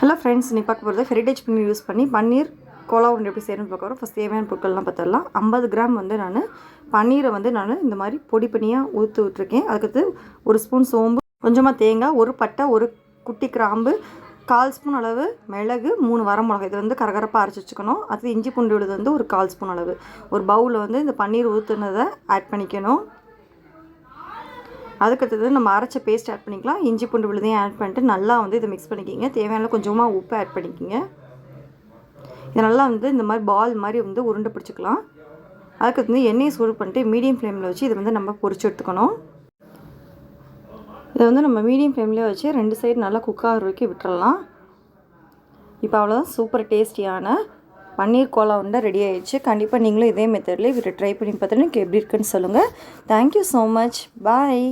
Hello friends நீ பார்க்க போகிறது ஹெரிடேஜ் பன்னீர் யூஸ் பண்ணி பன்னீர் கோலா உருண்டை எப்படி செய்யணும்னு பார்க்க வரோம் ஃபஸ்ட் தேவையான பொருட்கள்லாம் பார்த்துடலாம். ஐம்பது கிராம் வந்து நான் பன்னீரை வந்து நான் இந்த மாதிரி பொடி பண்ணியாக ஊற்று விட்ருக்கேன் அதுக்கடுத்து ஒரு ஸ்பூன் சோம்பு கொஞ்சமாக தேங்காய் ஒரு பட்டை ஒரு குட்டி கிராம்பு கால் ஸ்பூன் அளவு மிளகு மூணு வரமிளகா இது வந்து கரகரப்பாக அரைச்சி வச்சுக்கணும். அது இஞ்சி பூண்டு விழுது வந்து ஒரு கால் ஸ்பூன் அளவு. ஒரு பவுலில் வந்து இந்த பன்னீர் ஊற்றுனதை ஆட் பண்ணிக்கணும். அதுக்கடுத்தது நம்ம அரைச்ச பேஸ்ட் ஆட் பண்ணிக்கலாம். இஞ்சி பூண்டு விழுதையும் ஆட் பண்ணிட்டு நல்லா வந்து இதை மிக்ஸ் பண்ணிக்கிங்க. தேவையான கொஞ்சமாக உப்பு ஆட் பண்ணிக்கிங்க. இது நல்லா வந்து இந்த மாதிரி பால் மாதிரி வந்து உருண்டை பிடிச்சிக்கலாம். அதுக்கு வந்து எண்ணெயை சூடு பண்ணிட்டு மீடியம் ஃப்ளேமில் வச்சு இதை வந்து நம்ம பொரிச்சு எடுத்துக்கணும். இதை வந்து நம்ம மீடியம் ஃப்ளேம்லேயே வச்சு ரெண்டு சைடு நல்லா குக் ஆகிற வரைக்கும் விட்டுறலாம். இப்போ அவ்வளோதான் சூப்பர் டேஸ்டியான பன்னீர் கோலா உண்டை ரெடி ஆகிடுச்சு கண்டிப்பாக நீங்களும் இதே மெத்தட்லேயே வீட்டை ட்ரை பண்ணி பார்த்துட்டு எனக்கு எப்படி இருக்குன்னு சொல்லுங்கள் தேங்க்யூ ஸோ மச் பாய்